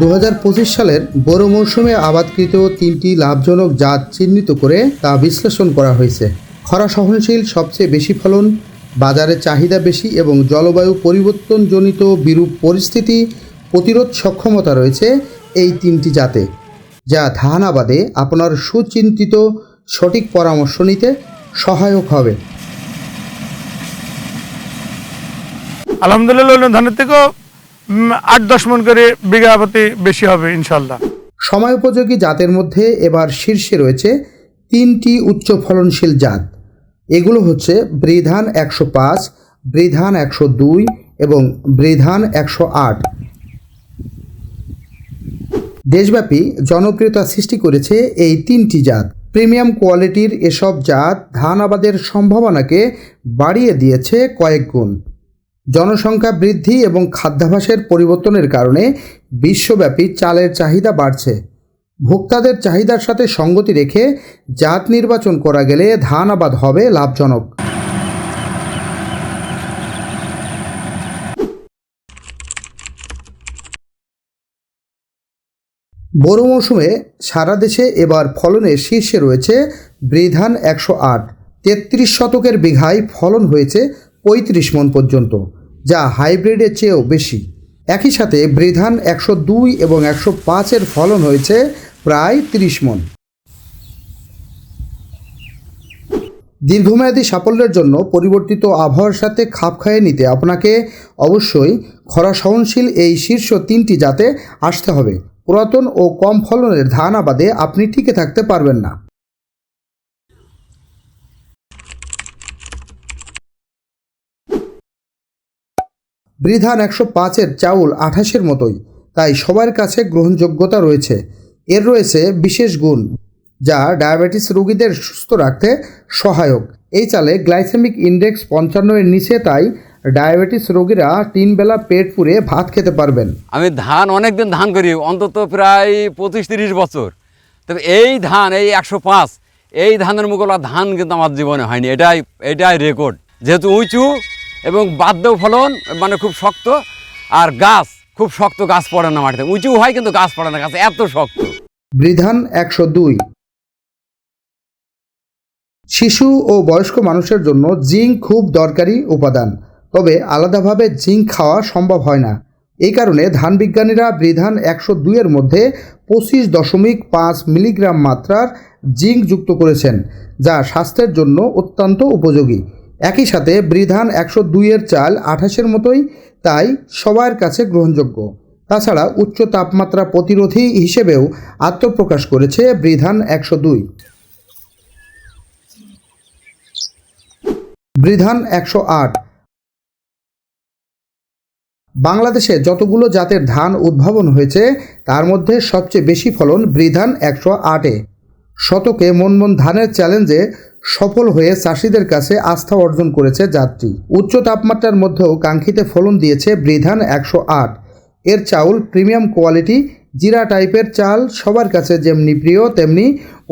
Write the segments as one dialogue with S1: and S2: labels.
S1: দু হাজার পঁচিশ সালের বড় মৌসুমে আবাদকৃত তিনটি লাভজনক জাত চিহ্নিত করে তা বিশ্লেষণ করা হয়েছে। খরা সহনশীল সবচেয়ে বেশি ফলন, বাজারে চাহিদা বেশি এবং জলবায়ু পরিবর্তনজনিত বিরূপ পরিস্থিতি প্রতিরোধ সক্ষমতা রয়েছে এই তিনটি জাতে, যা ধান আবাদে আপনার সুচিন্তিত সঠিক পরামর্শ নিতে সহায়ক হবে।
S2: আলহামদুলিল্লাহ ধানের থেকেও আট, দশ মন করে বিঘা প্রতি বেশি হবে ইনশাল্লাহ
S1: সময়োপযোগী জাতের মধ্যে এবার শীর্ষে রয়েছে তিনটি উচ্চ ফলনশীল জাত। এগুলো হচ্ছে বৃধান একশো পাঁচ, বৃধান একশো দুই এবং বৃধান একশো আট। দেশব্যাপী জনপ্রিয়তা সৃষ্টি করেছে এই তিনটি জাত। প্রিমিয়াম কোয়ালিটির এসব জাত ধান আবাদের সম্ভাবনাকে বাড়িয়ে দিয়েছে কয়েক গুণ। জনসংখ্যা বৃদ্ধি এবং খাদ্যাভাসের পরিবর্তনের কারণে বিশ্বব্যাপী চালের চাহিদা বাড়ছে। ভোক্তাদের চাহিদার সাথে সঙ্গতি রেখে জাত নির্বাচন করা গেলে ধান আবাদ হবে লাভজনক। বড় মৌসুমে সারা দেশে এবার ফলনে শীর্ষে রয়েছে বৃধান একশো আট। তেত্রিশ শতকের বিঘায় ফলন হয়েছে পঁয়ত্রিশ মন পর্যন্ত। যা হাইব্রিডের চেয়েও বেশি। একই সাথে বৃধান একশো দুই এবং একশো পাঁচের ফলন হয়েছে প্রায় তিরিশ মন। দীর্ঘমেয়াদী সাফল্যের জন্য পরিবর্তিত আবহাওয়ার সাথে খাপ খাইয়ে নিতে আপনাকে অবশ্যই খরা সহনশীল এই শীর্ষ তিনটি জাতে আসতে হবে। পুরাতন ও কম ফলনের ধান আবাদে আপনি টিকে থাকতে পারবেন না। বৃধান একশো পাঁচের চাউল আঠাশের মতোই, তাই সবার কাছে গ্রহণযোগ্যতা রয়েছে। এর রয়েছে বিশেষ গুণ, যা ডায়াবেটিস রোগীদের সুস্থ রাখতে সহায়ক। এই চালে গ্লাইসেমিক ইন্ডেক্স পঞ্চান্ন এর নিচে, তাই ডায়াবেটিস রোগীরা তিন বেলা পেট পুরে ভাত খেতে পারবেন।
S3: আমি ধান অনেক দিন ধান করি, অন্তত প্রায় পঁচিশ তিরিশ বছর। তবে এই ধান, এই একশো পাঁচ, এই ধানের মোকাবেলা ধান কিন্তু আমার জীবনে হয়নি। এটাই এটাই রেকর্ড যেহেতু উঁচু এবং বাদ্য ফলন মানে খুব শক্ত, আর গাছ, খুব শক্ত গাছ পড়ে না মাটিতে। উঁচু হয় কিন্তু গাছ পড়ে না, গাছ এত শক্ত।
S1: বৃধান একশো দুই। শিশু ও বয়স্ক মানুষের জন্য জিঙ্ক খুব দরকারি উপাদান, তবে আলাদাভাবে জিঙ্ক খাওয়া সম্ভব হয় না। এই কারণে ধান বিজ্ঞানীরা বৃধান একশো দুইয়ের মধ্যে পঁচিশ দশমিক পাঁচ মিলিগ্রাম মাত্রার জিঙ্ক যুক্ত করেছেন, যা স্বাস্থ্যের জন্য অত্যন্ত উপযোগী। একই সাথে বৃধান একশো দুইয়ের চাল আঠাশের মতোই, তাই সবার কাছে গ্রহণযোগ্য। তাছাড়া উচ্চ তাপমাত্রা প্রতিরোধী হিসেবেও আত্মপ্রকাশ করেছে বৃধান একশো দুই। বৃধান একশো আট। বাংলাদেশে যতগুলো জাতের ধান উদ্ভাবন হয়েছে, তার মধ্যে সবচেয়ে বেশি ফলন বৃধান একশো আটে। শতকে মন মন ধানের চ্যালেঞ্জে সফল হয়ে চাষিদের কাছে আস্থা অর্জন করেছে জাতটি উচ্চ তাপমাত্রার মধ্যেও কাঙ্ক্ষিত ফলন দিয়েছে বৃধান একশো আট। এর চাউল প্রিমিয়াম কোয়ালিটি, জিরা টাইপের চাল সবার কাছে যেমনি প্রিয়, তেমনি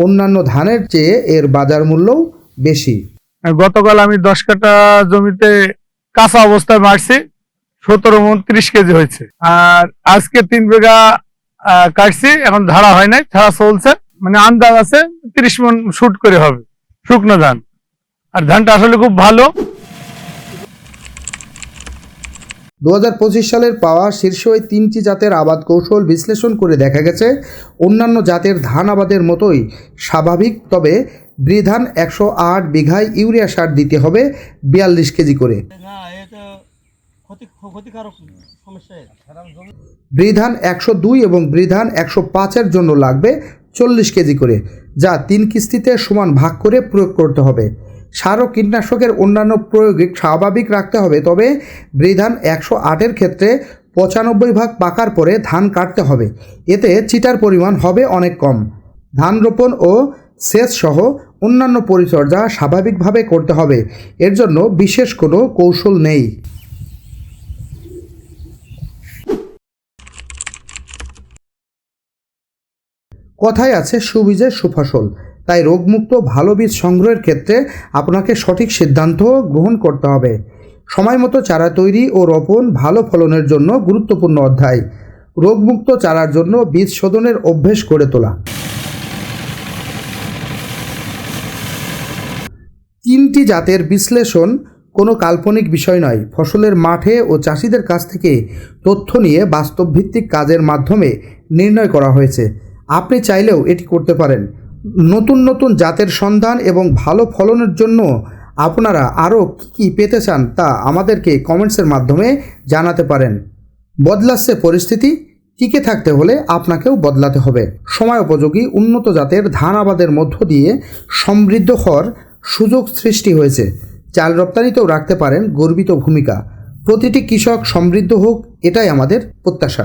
S1: অন্যান্য ধানের চেয়ে এর বাজার মূল্যও বেশি।
S2: গতকাল আমি দশ কাটা জমিতে কাঁচা অবস্থায় মারছি, সতেরো মন ত্রিশ কেজি হয়েছে। আর আজকে তিন বিঘা কাটছি, এখন ধারা হয় নাই ধারা চলছে মানে আন্দাজ আছে তিরিশ মন শুট করে হবে। শুকনো ধান। আর ধানটা আসলে খুব ভালো।
S1: দু পঁচিশ সালের পাওয়া শীর্ষ এই তিনটি জাতের আবাদ কৌশল বিশ্লেষণ করে দেখা গেছে। অন্যান্য জাতের ধান আবাদের মতোই স্বাভাবিক তবে বৃধান একশো আট বিঘায় ইউরিয়া সার দিতে হবে বিয়াল্লিশ কেজি করে।
S4: না এটা ক্ষতি ক্ষতিকারক সমস্যা এটা।
S1: বৃধান একশো দুই এবং বৃধান একশো পাঁচের জন্য লাগবে চল্লিশ কেজি করে। যা তিন কিস্তিতে সমান ভাগ করে প্রয়োগ করতে হবে। সার ও কীটনাশকের অন্যান্য প্রয়োগে স্বাভাবিক রাখতে হবে, তবে বৃধান একশো আটের ক্ষেত্রে পঁচানব্বই ভাগ পাকার পরে ধান কাটতে হবে। এতে চিটার পরিমাণ হবে অনেক কম। ধান রোপণ ও সেচ সহ অন্যান্য পরিচর্যা স্বাভাবিকভাবে করতে হবে। এর জন্য বিশেষ কোনো কৌশল নেই। কথায় আছে সুবীজের সুফসল। তাই রোগমুক্ত ভালো বীজ সংগ্রহের ক্ষেত্রে আপনাকে সঠিক সিদ্ধান্ত গ্রহণ করতে হবে। সময় মতো চারা তৈরি ও রোপণ ভালো ফলনের জন্য গুরুত্বপূর্ণ অধ্যায়। রোগমুক্ত চারার জন্য বীজ শোধনের অভ্যেস গড়ে তোলা। তিনটি জাতের বিশ্লেষণ কোনো কাল্পনিক বিষয় নয়। ফসলের মাঠে ও চাষিদের কাছ থেকে তথ্য নিয়ে বাস্তবভিত্তিক কাজের মাধ্যমে নির্ণয় করা হয়েছে। আপনি চাইলেও এটি করতে পারেন। নতুন নতুন জাতের সন্ধান এবং ভালো ফলনের জন্য আপনারা আরও কী কী পেতে চান তা আমাদেরকে কমেন্টসের মাধ্যমে জানাতে পারেন। বদলাচ্ছে পরিস্থিতি টিকে থাকতে হলে আপনাকেও বদলাতে হবে। সময় উপযোগী উন্নত জাতের ধান আবাদের মধ্য দিয়ে সমৃদ্ধ হওয়ার সুযোগ সৃষ্টি হয়েছে। চাল রপ্তানিতেও রাখতে পারেন গর্বিত ভূমিকা। প্রতিটি কৃষক সমৃদ্ধ হোক এটাই আমাদের প্রত্যাশা।